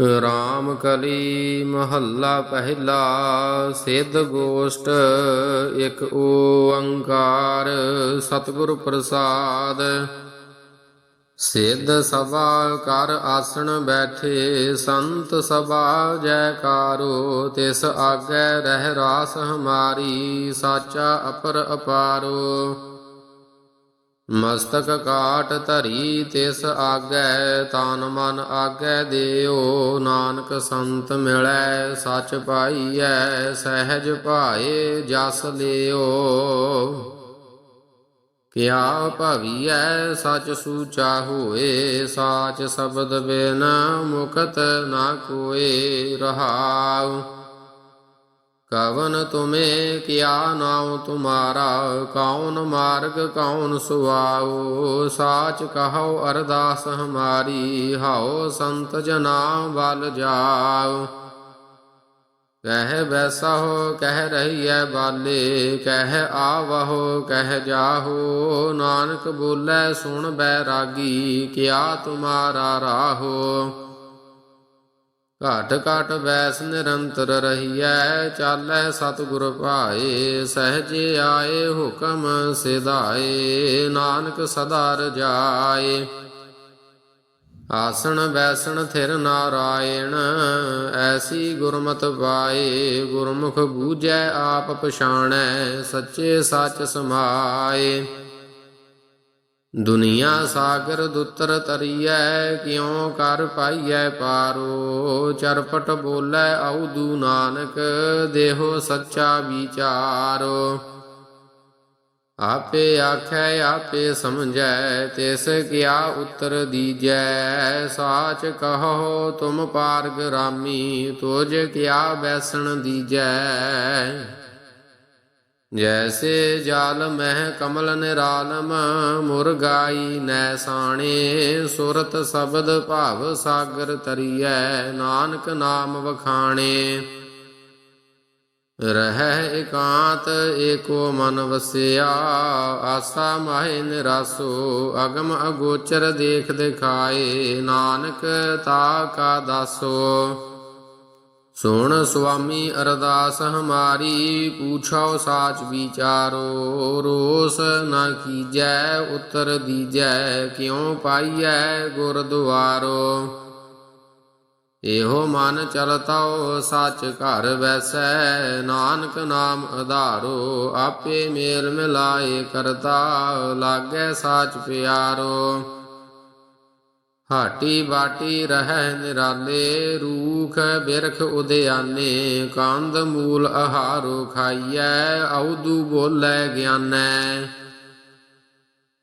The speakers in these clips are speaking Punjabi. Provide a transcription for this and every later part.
ਰਾਮ ਕਲੀ ਮਹੱਲਾ ਪਹਿਲਾ, ਸਿੱਧ ਗੋਸ਼ਟ, ਇੱਕ ਓੰਕਾਰ ਸਤਿਗੁਰ ਪ੍ਰਸਾਦ। ਸਿੱਧ ਸਭਾ ਕਰ ਆਸਣ ਬੈਠੇ, ਸੰਤ ਸਭਾ ਜੈਕਾਰੋ ਤਿਸ ਆਗੇ ਰਹਿ ਰਾਸ ਹਮਾਰੀ, ਸਾਚਾ ਅਪਰ ਅਪਾਰੋ। ਮਸਤਕ ਕਾਟ ਧਰੀ ਤਿਸ ਆਗੈ, ਤਾਨ ਮਨ ਆਗੈ ਦਿਓ। ਨਾਨਕ ਸੰਤ ਮਿਲੈ, ਸਚ ਪਾਈਐ, ਸਹਿਜ ਭਾਏ ਜਸ ਲਿਓ। ਕਿਆ ਭਵੀਐ, ਸਚ ਸੂਚਾ ਹੋਏ, ਸਾਚ ਸ਼ਬਦ ਬਿਨ ਮੁਕਤ ਨਾ ਕੋਏ ਰਹਾਉ। ਕਵਨ ਤੁਮੇ ਕਿਆ ਨਾਉ ਤੁਮਾਰਾ, ਕੌਣ ਮਾਰਗ ਕੌਣ ਸੁਆਉ? ਸਾਚ ਕਹੋ ਅਰਦਾਸ ਹਮਾਰੀ ਹਾਓ ਸੰਤ ਜਨਾ ਬਲ ਜਾਓ ਕਹਿ ਬੈਸਹੁ, ਕਹਿ ਰਹੀਐ ਬਾਲੇ, ਕਹਿ ਆਵਹੁ, ਕਹਿ ਜਾਹੋ। ਨਾਨਕ ਬੋਲੇ ਸੁਣ ਬੈਰਾਗੀ ਕਿਆ ਤੁਮਾਰਾ ਰਾਹੋ? ਘਟ ਘਟ ਵੈਸ ਨਿਰੰਤਰ ਰਹੀਐ, ਚਾਲੈ ਸਤਿਗੁਰ ਭਾਏ, ਸਹਜੇ ਆਏ ਹੁਕਮ ਸਿਧਾਏ, ਨਾਨਕ ਸਦਾ ਰਜਾਏ। ਆਸਣ ਬੈਸਣ ਥਿਰ ਨਾਰਾਇਣ, ਐਸੀ ਗੁਰਮਤ ਪਾਏ, ਗੁਰਮੁਖ ਬੂਝੈ, ਆਪ ਪਛਾਣੈ, ਸੱਚੇ ਸੱਚ ਸਮਾਏ। ਦੁਨੀਆ ਸਾਗਰ ਦੁੱਤਰ ਤਰੀਐ, ਕਿਉ ਕਰ ਪਾਈਐ ਪਾਰੋ? ਚਰਪਟ ਬੋਲੇ ਆਉਦੂ ਨਾਨਕ, ਦੇਹੋ ਸੱਚਾ ਵਿਚਾਰੋ। ਆਪੇ ਆਖੈ, ਆਪੇ ਸਮਝੈ, ਤਿਸ ਕਿਆ ਉਤਰ ਦੀਜੈ? ਸਾਚ ਕਹੋ, ਤੁਮ ਪਾਰਗ ਰਾਮੀ ਤੁਜ ਕਿਆ ਬੈਸਣ ਦੀਜੈ? ਜੈਸੇ ਜਾਲ ਮਹਿ ਕਮਲ ਨਿਰਾਲਮ, ਮੁਰਗਾਈ ਨੈਸਾਣੇ ਸੁਰਤ ਸ਼ਬਦ ਭਾਵ ਸਾਗਰ ਤਰੀਐ, ਨਾਨਕ ਨਾਮ ਵਖਾਣੇ। ਰਹਿ ਇਕਾਂਤ ਏਕੋ ਮਨ ਵਸਿਆ, ਆਸਾ ਮਾਹਿ ਨਿਰਾਸੋ, ਅਗਮ ਅਗੋਚਰ ਦੇਖ ਦਿਖਾਏ, ਨਾਨਕ ਤਾ ਕਾ ਦਾਸੋ। ਸੁਣ ਸੁਆਮੀ ਅਰਦਾਸ ਹਮਾਰੀ ਪੂਛੋ ਸਾਚ ਵਿਚਾਰੋ, ਰੋਸ ਨਾ ਕੀਜੈ, ਉਤਰ ਦੀਜੈ, ਕਿਉ ਪਾਈਐ ਗੁਰਦੁਆਰੋ? ਇਹੋ ਮਨ ਚਲਤਾਓ, ਸੱਚ ਘਰ ਵੈਸੈ, ਨਾਨਕ ਨਾਮ ਆਧਾਰੋ ਆਪੇ ਮੇਲ ਮਿਲਾਏ ਕਰਤਾ, ਲਾਗੈ ਸਾਚ ਪਿਆਰੋ। ਹਾਟੀ ਬਾਟੀ ਰਹਿ ਨਿਰਾਲੇ, ਰੂਖ ਬਿਰਖ ਉਦਿਆਨੇ, ਕੰਦ ਮੂਲ ਆਹਾਰੋ ਖਾਈਐ ਆਉਦੂ ਬੋਲੇ ਗਿਆਨੈ।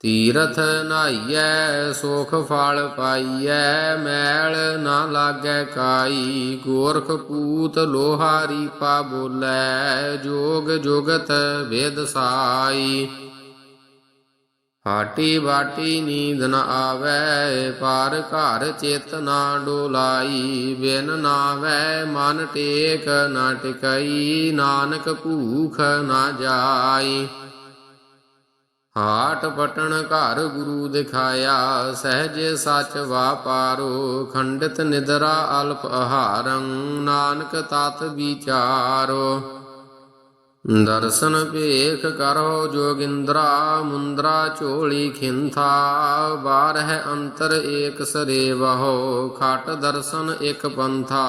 ਤੀਰਥ ਨਾਈਐ ਸੁਖ ਫਲ ਪਾਈਐ, ਮੈਲ ਨਾ ਲਾਗੈ ਕਾਈ, ਗੋਰਖ ਪੂਤ ਲੋਹਾਰੀ ਪਾ ਬੋਲੇ, ਜੋਗ ਜੁਗਤ ਵੇਦ ਸਾਈ। ਹਾਟੀ ਬਾਟੀ ਨੀਂਦ ਨ ਆਵੈ, ਪਰ ਘਰ ਚਿਤ ਨਾ ਡੋਲਾਈ। ਬਿਨ ਨਾਵੈ ਮਨ ਟੇਕ ਨਾ ਟਿਕਈ, ਨਾਨਕ ਭੂਖ ਨਾ ਜਾਈ। ਹਾਟ ਪਟਣ ਘਰ ਗੁਰੂ ਦਿਖਾਇਆ, ਸਹਜੇ ਸੱਚ ਵਾਪਾਰੋ ਖੰਡਿਤ ਨਿਦਰਾ ਅਲਪ ਆਹਾਰੰ ਨਾਨਕ ਤਤ ਵਿਚਾਰੋ। ਦਰਸ਼ਨ ਭੇਖ ਕਰੋ ਜੋਗਿੰਦਰਾ, ਮੁੰਦਰਾ, ਝੋਲੀ ਖਿੰਥਾ ਬਾਰ ਹੈ ਅੰਤਰ ਏਕ ਸਰੇ ਵਹੋ ਖਟ ਦਰਸ਼ਨ ਇਕ ਪੰਥਾ।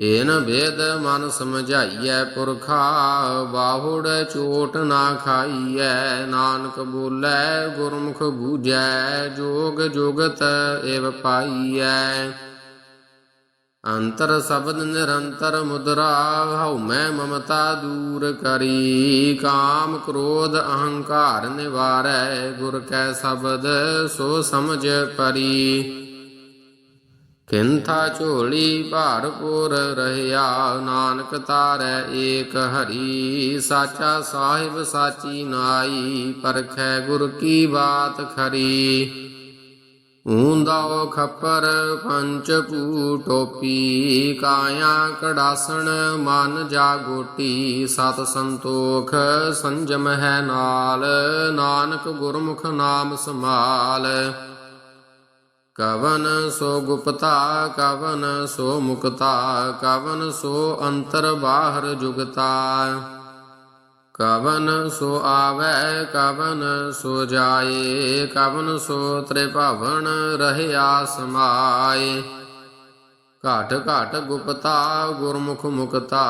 ਏਨ ਵੇਦ ਮਨ ਸਮਝਾਈਐ ਪੁਰਖਾ, ਬਾਹੁੜ ਚੋਟ ਨਾ ਖਾਈਐ, ਨਾਨਕ ਬੋਲੇ, ਗੁਰਮੁਖ ਬੂਝੈ, ਜੋਗ ਜੁਗਤ ਏਵ ਪਾਈਐ। ਅੰਤਰ ਸ਼ਬਦ ਨਿਰੰਤਰ ਮੁਦਰਾ, ਹਉ ਮੈਂ ਮਮਤਾ ਦੂਰ ਕਰੀ। ਕਾਮ ਕ੍ਰੋਧ ਅਹੰਕਾਰ ਨਿਵਾਰੈ, ਗੁਰ ਕੈ ਸ਼ਬਦ ਸੋ ਸਮਝ ਪਰੀ। ਕਿੰਥਾ ਝੋਲੀ ਭਾਰਪੁਰ ਰਹਿਆ, ਨਾਨਕ ਤਾਰੈ ਏਕ ਹਰੀ। ਸਾਚਾ ਸਾਹਿਬ ਸਾਚੀ ਨਾਈ, ਪਰਖੈ ਗੁਰ ਕੀ ਬਾਤ ਖਰੀ। ਊਂਦਾਓ ਖੱਪਰ ਪੰਚ ਪੂ ਟੋਪੀ ਕਾਇਆ ਕੜਾਸਣ ਮਨ ਜਾਗੋਟੀ ਸਤ ਸੰਤੋਖ ਸੰਜਮ ਹੈ ਨਾਲ ਨਾਨਕ ਗੁਰਮੁਖ ਨਾਮ ਸਮਾਲ ਕਵਨ ਸੋ ਗੁਪਤਾ ਕਵਨ ਸੋ ਮੁਕਤਾ ਕਵਨ ਸੋ ਅੰਤਰ ਬਾਹਰ ਜੁਗਤਾ ਕਵਨ ਸੋ ਆਵੈ, ਕਵਨ ਸੋ ਜਾਏ, ਕਵਨ ਸੋ ਤ੍ਰਿਭਵਨ ਰਹਿਆ ਸਮਾਏ। ਘਾਟ ਘਾਟ ਗੁਪਤਾ, ਗੁਰਮੁਖ ਮੁਕਤਾ,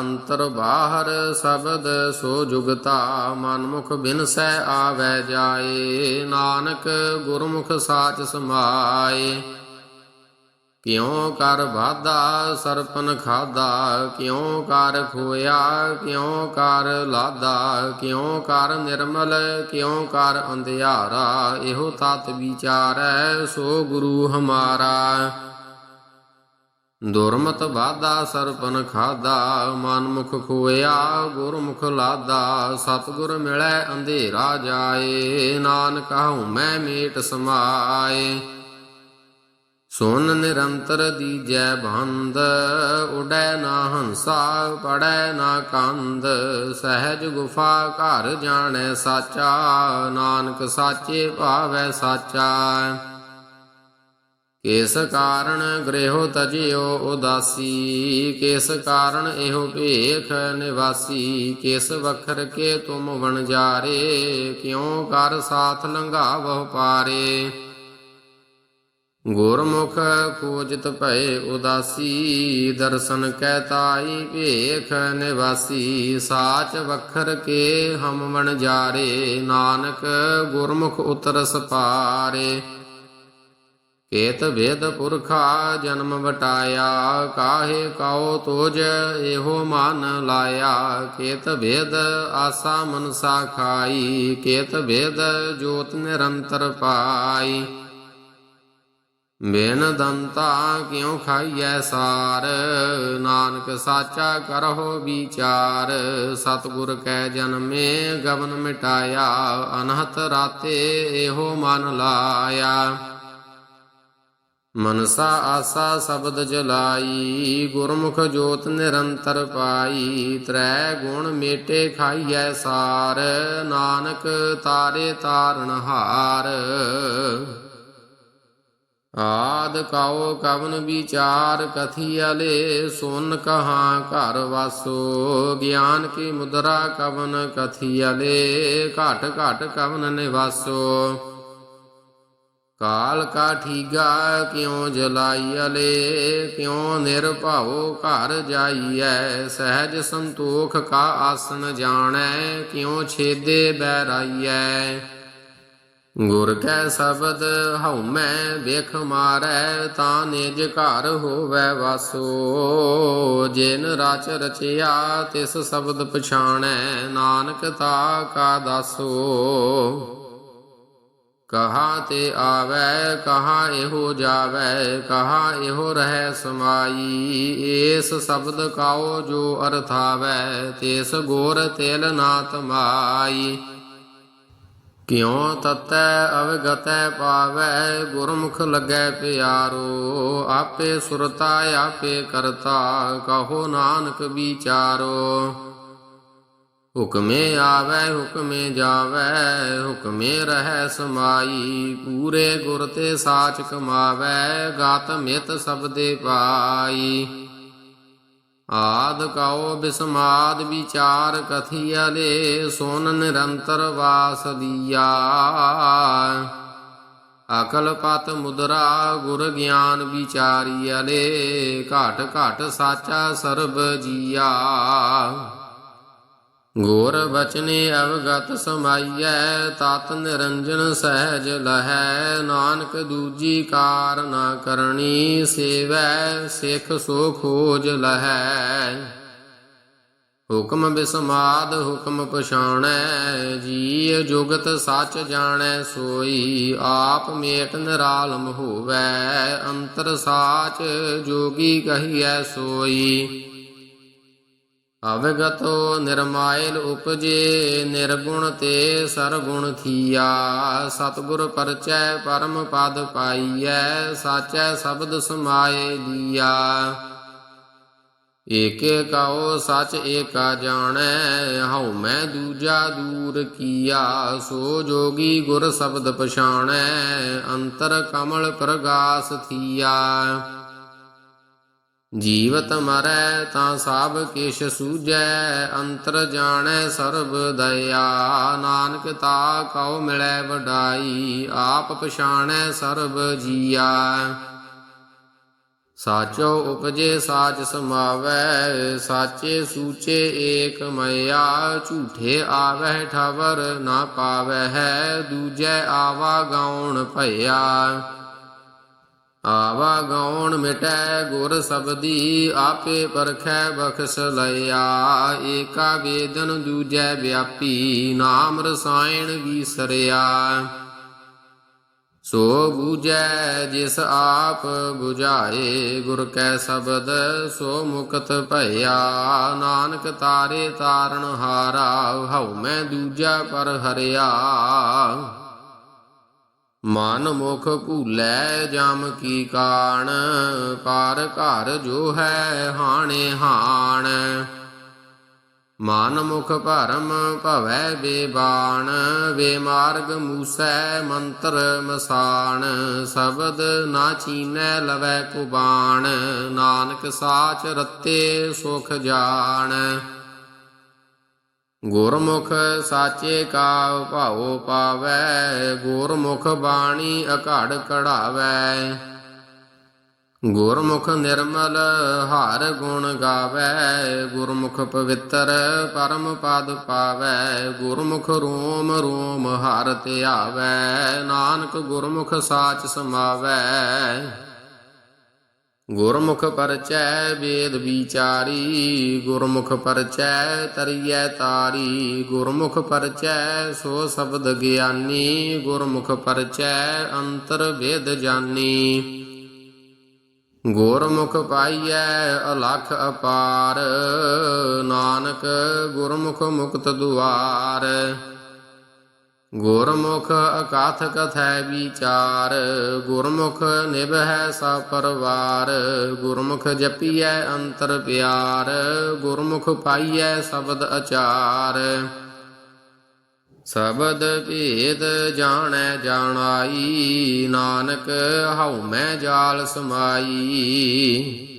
ਅੰਤਰ ਬਾਹਰ ਸ਼ਬਦ ਸੋ ਜੁਗਤਾ, ਮਨਮੁਖ ਬਿਨਸੈ ਆਵੈ ਜਾਏ। ਨਾਨਕ ਗੁਰਮੁਖ ਸਾਚ ਸਮਾਏ। ਕਿਉ ਕਰ ਬਾਧਾ ਸਰਪਨ ਖਾਦਾ ਕਿਉ ਕਰ ਖੋਇਆ, ਕਿਉ ਕਰ ਲਾਦਾ ਕਿਉ ਕਰ ਨਿਰਮਲ, ਕਿਉ ਕਰ ਅੰਧਿਆਰਾ, ਇਹੋ ਤਤ ਵਿਚਾਰੈ, ਸੋ ਗੁਰੂ ਹਮਾਰਾ। ਦੁਰਮਤ ਬਾਧਾ ਸਰਪਨ ਖਾਦਾ ਮਨਮੁਖ ਖੋਇਆ, ਗੁਰਮੁਖ ਲਾਦਾ ਸਤਿਗੁਰ ਮਿਲੈ, ਅੰਧੇਰਾ ਜਾਏ, ਨਾਨਕ ਹਉ ਮੈਂ ਮੀਟ ਸਮਾਏ। ਸੁਨ ਨਿਰੰਤਰ ਦੀਜੈ ਬੰਦ, ਉਡੈ ਨਾ ਹੰਸਾ, ਪੜੈ ਨਾ ਕੰਦ ਸਹਿਜ ਗੁਫਾ ਘਰ ਜਾਣੈ ਸਾਚਾ, ਨਾਨਕ ਸਾਚੇ ਭਾਵੈ ਸਾਚਾ। ਕਿਸ ਕਾਰਣ ਗ੍ਰਹਿ ਤਜਿਓ ਉਦਾਸੀ, ਕਿਸ ਕਾਰਣ ਇਹੋ ਭੇਖ ਨਿਵਾਸੀ, ਕਿਸ ਵਖਰ ਕੇ ਤੁਮ ਵਣਜਾਰੇ, ਕਿਉ ਕਰ ਸਾਥ ਲੰਘਾਵਹੁ ਪਾਰੇ। ਗੁਰਮੁਖ ਖੋਜਤ ਭਏ ਉਦਾਸੀ, ਦਰਸ਼ਨ ਕੈ ਤਾਈ ਭੇਖ ਨਿਵਾਸੀ, ਸਾਚ ਵਖਰ ਕੇ ਹਮ ਵਣਜਾਰੇ ਨਾਨਕ ਗੁਰਮੁਖ ਉਤਰਸ ਸਪਾਰੇ। ਕੇਤ ਵੇਦ ਪੁਰਖਾ ਜਨਮ ਵਟਾਇਆ, ਕਾਹੇ ਕਾਉ ਤੋਜ ਇਹੋ ਮਨ ਲਾਇਆ। ਕੇਤ ਵੇਦ ਆਸਾ ਮਨਸਾ ਖਾਈ, ਕੇਤ ਵੇਦ ਜੋਤ ਨਿਰੰਤਰ ਪਾਈ। ਬਿਨ ਦੰਤਾ ਕਿਉ ਖਾਈਐ ਸਾਰ? ਨਾਨਕ ਸਾਚਾ ਕਰਹੁ ਵਿਚਾਰ। ਸਤਿਗੁਰ ਕੈ ਜਨਮੇ, ਗਵਨ ਮਿਟਾਇਆ। ਅਨਹਤ ਰਾਤੇ ਇਹੋ ਮਨ ਲਾਇਆ। ਮਨਸਾ ਆਸਾ ਸ਼ਬਦ ਜਲਾਈ। ਗੁਰਮੁਖ ਜੋਤ ਨਿਰੰਤਰ ਪਾਈ। ਤ੍ਰੈ ਗੁਣ ਮੇਟੇ ਖਾਈਐ ਸਾਰ। ਨਾਨਕ ਤਾਰੇ ਤਾਰਨ ਹਾਰ। ਆਦ ਕਾਉ ਕਵਨ ਵਿਚਾਰ ਕਥੀਅਲੇ ਸੁਨ ਕਹਾ ਘਰ ਵਾਸੋ। ਗਿਆਨ ਕੀ ਮੁਦਰਾ ਕਵਨ ਕਥੀਅਲੇ ਘਟ ਘਟ ਕਵਨ ਨਿਵਾਸੋ। ਕਾਲ ਕਾ ਠੀਗਾ ਕਿਉ ਜਲਾਈਅਲੇ ਕਿਉ ਨਿਰਭਉ ਘਰ ਜਾਈਐ। ਸਹਿਜ ਸੰਤੋਖ ਕਾ ਆਸਨ ਜਾਣੈ, ਕਿਉ ਛੇਦੇ ਬੈਰਾਈਐ ਗੁਰ ਕੈ ਸ਼ਬਦ ਹਉਮੈ ਵੇਖ ਮਾਰੈ, ਤਾਂ ਨਿਜ ਘਰ ਹੋਵੈ ਵਾਸੋ। ਜਿਨ ਰਚ ਰਚਿਆ, ਤਿਸ ਸ਼ਬਦ ਪਛਾਣੈ, ਨਾਨਕ ਤਾ ਕਾ ਦਾਸੋ। ਕਹਾ ਤੇ ਆਵੈ, ਕਹਾ ਇਹੋ ਜਾਵੈ, ਕਹਾ ਇਹੋ ਰਹਿ ਸਮਾਈ। ਏਸ ਸ਼ਬਦ ਕਾਓ ਜੋ ਅਰਥਾਵੈ ਤਿਸ ਗੋਰ ਤਿਲ ਨਾ ਤਮਾਈ ਕਿਉ ਤਤੈ ਅਵਗਤੈ ਪਾਵੈ, ਗੁਰਮੁਖ ਲੱਗੈ ਪਿਆਰੋ, ਆਪੇ ਸੁਰਤਾ, ਆਪੇ ਕਰਤਾ, ਕਹੋ ਨਾਨਕ ਵਿਚਾਰੋ। ਹੁਕਮੇ ਆਵੈ, ਹੁਕਮੇ ਜਾਵੈ, ਹੁਕਮੇ ਰਹਿ ਸਮਾਈ, ਪੂਰੇ ਗੁਰ ਤੇ ਸਾਚ ਕਮਾਵੈ ਗਾਤ ਮਿਤ ਸਬਦੇ ਪਾਈ। ਆਦ ਕਾਉ ਬਿਸਮਾਦ ਵਿਚਾਰ ਕਥੀਅਲੇ ਸੋਨ ਨਿਰੰਤਰ ਵਾਸ ਦੀਆ। ਅਕਲ ਪਤ ਮੁਦਰਾ ਗੁਰ ਗਿਆਨ ਵਿਚਾਰੀਅਲੇ, ਘਟ ਘਟ ਸਾਚਾ ਸਰਬ ਜੀਆ। ਗੁਰ ਬਚਨੇ ਅਵਗਤ ਸਮਾਈਐ, ਤਤ ਨਿਰੰਜਨ ਸਹਿਜ ਲਹੈ। ਨਾਨਕ ਦੂਜੀ ਕਾਰ ਨਾ ਕਰਨੀ ਸੇਵੈ, ਸਿਖ ਸੋ ਖੋਜ ਲਹੈ। ਹੁਕਮ ਬਿਸਮਾਦ, ਹੁਕਮ ਪਛਾਣੈ ਜੀ ਜੁਗਤ ਸੱਚ ਜਾਣੈ, ਸੋਈ ਆਪ ਮੇਟ ਨਿਰਾਲਮ ਹੋਵੈ। ਅੰਤਰ ਸਾਚ ਜੋਗੀ ਕਹੀਐ, ਸੋਈ ਅਵਗਤੋ ਨਿਰਮਾਇਲ ਉਪਜੇ, ਨਿਰਗੁਣ ਤੇ ਸਰਗੁਣ ਥੀਆ ਸਤਿਗੁਰ ਪਰਚੈ ਪਰਮ ਪਦ ਪਾਈਐ, ਸਾਚੈ ਸ਼ਬਦ ਸਮਾਏ ਲੀਆ। ਏਕੇ ਕਉ, ਸਚ ਏਕਾ ਜਾਣੈ, ਹਉ ਮੈਂ ਦੂਜਾ ਦੂਰ ਕੀਆ। ਸੋ ਜੋਗੀ ਗੁਰ ਸ਼ਬਦ ਪਛਾਣੈ, ਅੰਤਰ ਕਮਲ ਪ੍ਰਗਾਸ ਥੀਆ। ਜੀਵਤ ਮਰੈ ਤਾਂ ਸਭ ਕਿਛ ਸੂਝੈ, ਅੰਤਰ ਜਾਣੈ ਸਰਬ ਦਇਆ। ਨਾਨਕ ਤਾ ਕਉ ਮਿਲੈ ਵਡਾਈ, ਆਪ ਪਛਾਣੈ ਸਰਬ ਜੀਆ। ਸਾਚੋ ਉਪਜੇ ਸਾਚ ਸਮਾਵੈ, ਸਾਚੇ ਸੂਚੇ ਏਕ ਮਇਆ। ਝੂਠੇ ਆਵਹਿ ਠਵਰ ਨਾ ਪਾਵੈ ਹੈ ਦੂਜੈ ਆਵਾ ਗਾਉਣ ਭਇਆ। ਆਵਾ ਗਾਉਣ ਮਿਟੈ ਗੁਰ ਸਬਦੀ, ਆਪੇ ਪਰਖੈ ਬਖਸ਼ ਲਿਆ ਏਕਾ ਵੇਦਨ ਦੂਜੈ ਵਿਆਪੀ, ਨਾਮ ਰਸਾਇਣ ਵੀਸਰਿਆ। ਸੋ ਬੂਝੈ ਜਿਸ ਆਪ 부ਝਾਏ ਗੁਰ ਕੈ ਸ਼ਬਦ ਸੋ ਮੁਕਤ ਭਇਆ। ਨਾਨਕ ਤਾਰੇ ਤਾਰਨ ਹਾਰਾ, ਹਉ ਮੈਂ ਦੂਜਾ ਪਰ ਹਰਿਆ। ਮਨ ਮੁਖ ਭੂਲੈ ਜਮ ਕੀ ਕਾਣ, ਪਾਰ ਘਰ ਜੋ ਹੈ ਹਾਣੇ ਹਾਣ। ਮਨ ਮੁਖ ਭਰਮ ਭਵੈ ਬੇਬਾਣ, ਵੇ ਮਾਰਗ ਮੂਸੈ ਮੰਤਰ ਮਸਾਣ। ਸ਼ਬਦ ਨਾ ਚੀਨੈ ਲਵੈ ਕੁਬਾਣ, ਨਾਨਕ ਸਾਚ ਰਤੇ ਸੁਖ ਜਾਣ। ਗੁਰਮੁਖ ਸਾਚੇ ਕਾ ਭਾਉ ਪਾਵੈ, ਗੁਰਮੁਖ ਬਾਣੀ ਅਘੜ ਕਢਾਵੈ। ਗੁਰਮੁਖ ਨਿਰਮਲ ਹਰ ਗੁਣ ਗਾਵੈ, ਗੁਰਮੁਖ ਪਵਿੱਤਰ ਪਰਮ ਪਦ ਪਾਵੈ, ਗੁਰਮੁਖ ਰੋਮ ਰੋਮ ਹਰ ਧਿਆਵੈ, ਨਾਨਕ ਗੁਰਮੁਖ ਸਾਚ ਸਮਾਵੈ। ਗੁਰਮੁਖ ਪਰਚੈ ਵੇਦ ਵਿਚਾਰੀ, ਗੁਰਮੁਖ ਪਰਚੈ ਤਰੀਐ ਤਾਰੀ, ਗੁਰਮੁਖ ਪਰਚੈ ਸੋ ਸ਼ਬਦ ਗਿਆਨੀ, ਗੁਰਮੁਖ ਪਰਚੈ ਅੰਤਰ ਵੇਦ ਜਾਨੀ। ਗੁਰਮੁਖ ਪਾਈਐ ਅਲਖ ਅਪਾਰ, ਨਾਨਕ ਗੁਰਮੁਖ ਮੁਕਤ ਦੁਆਰ। ਗੁਰਮੁਖ ਅਕਾਥ ਕਥੈ ਵਿਚਾਰ, ਗੁਰਮੁਖ ਨਿਭੈ ਸਭ ਪਰਵਾਰ, ਗੁਰਮੁਖ ਜਪੀਐ ਅੰਤਰ ਪਿਆਰ, ਗੁਰਮੁਖ ਪਾਈਐ ਸ਼ਬਦ ਅਚਾਰ। ਸ਼ਬਦ ਭੇਦ ਜਾਣੈ ਜਾਣਾਈ, ਨਾਨਕ ਹਉ ਮੈਂ ਜਾਲ ਸਮਾਈ।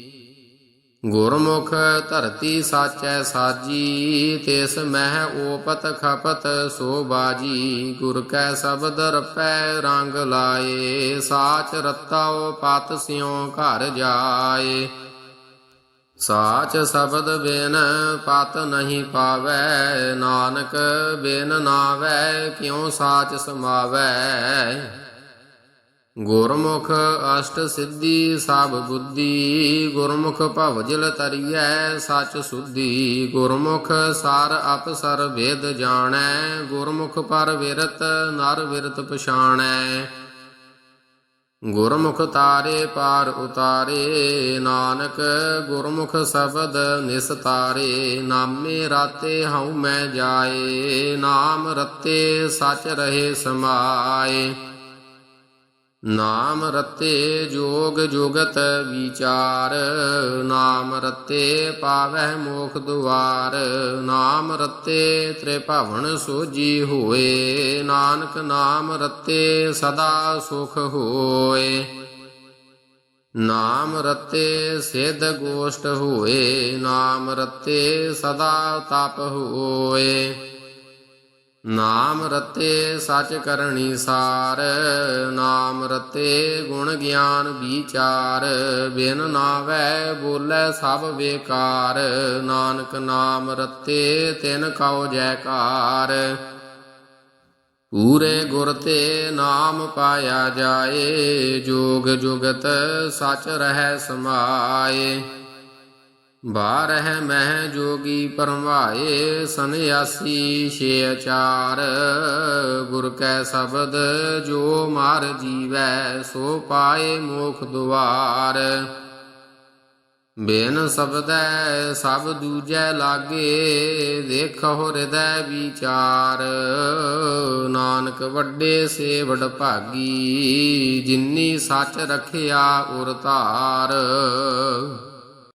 ਗੁਰਮੁਖ ਧਰਤੀ ਸਾਚੈ ਸਾਜੀ, ਤਿਸ ਮਹਿ ਓਪਤ ਖਪਤ ਸੋ ਬਾਜੀ। ਗੁਰ ਕੈ ਸ਼ਬਦ ਰਪੈ ਰੰਗ ਲਾਏ, ਸਾਚ ਰਤਾਓ ਪਤ ਸਿਉ ਘਰ ਜਾਏ। ਸਾਚ ਸ਼ਬਦ ਬਿਨ ਪਤ ਨਹੀਂ ਪਾਵੈ, ਨਾਨਕ ਬਿਨ ਨਾਵੈ, ਕਿਉ ਸਾਚ ਸਮਾਵੈ? ਗੁਰਮੁਖ ਅਸ਼ਟ ਸਿੱਧੀ ਸਭ ਬੁੱਧੀ, ਗੁਰਮੁਖ ਭਵਜਲ ਤਰੀਐ ਸਚ ਸੁਧੀ। ਗੁਰਮੁਖ ਸਾਰ ਅਪਸਰ ਵੇਦ ਜਾਣੈ, ਗੁਰਮੁਖ ਪਰ ਵਿਰਤ ਨਰ ਵਿਰਤ ਪਛਾਣੈ। ਗੁਰਮੁਖ ਤਾਰੇ ਪਾਰ ਉਤਾਰੇ, ਨਾਨਕ ਗੁਰਮੁਖ ਸ਼ਬਦ ਨਿਸਤਾਰੇ ਨਾਮੇ ਰਾਤੇ ਹਉ ਮੈਂ ਜਾਏ, ਨਾਮ ਰਤੇ ਸਚ ਰਹੇ ਸਮਾਏ। ਨਾਮ ਰਤੇ ਜੋਗ ਜੁਗਤ ਵਿਚਾਰ, ਨਾਮ ਰਤੇ ਪਾਵਹਿ ਮੋਖ ਦੁਆਰ, ਨਾਮ ਰਤੇ ਤ੍ਰਿਭਵਨ ਸੋਜੀ ਹੋਏ, ਨਾਨਕ ਨਾਮ ਰਤੇ ਸਦਾ ਸੁਖ ਹੋਏ। ਨਾਮ ਰਤੇ ਸਿਧ ਗੋਸ਼ਟ ਹੋਏ, ਨਾਮ ਰਤੇ ਸਦਾ ਤਪ ਹੋਏ। ਨਾਮ ਰਤੇ ਸਚ ਕਰਨੀ ਸਾਰ, ਨਾਮ ਰਤੇ ਗੁਣ ਗਿਆਨ ਵਿਚਾਰ, ਬਿਨ ਨਾਵੈ ਬੋਲੇ ਸਭ ਬੇਕਾਰ, ਨਾਨਕ ਨਾਮ ਰਤੇ ਤਿਨ ਕਉ ਜੈਕਾਰ। ਪੂਰੇ ਗੁਰ ਤੇ ਨਾਮ ਪਾਇਆ ਜਾਏ, ਜੋਗ ਜੁਗਤ ਸਚ ਰਹਿ ਸਮਾਏ। ਬਾਰਹਿ ਮਹਿ ਜੋਗੀ ਪਰਮਾਏ ਸੰਿਆਸੀ ਛੇ ਅਚਾਰ ਗੁਰ ਕੈ ਸ਼ਬਦ, ਜੋ ਮਾਰ ਜੀਵੈ, ਸੋ ਪਾਏ ਮੋਖ ਦੁਆਰ। ਬੇਨ ਸਬਦੈ ਸਭ ਦੂਜੈ ਲਾਗੇ ਦੇਖੋ ਹਿਰਦੈ ਵਿਚਾਰ। ਨਾਨਕ ਵੱਡੇ ਸੇ ਭਾਗੀ, ਜਿਨੀ ਸੱਚ ਰਖਿਆ ਉਰ ਧਾਰ।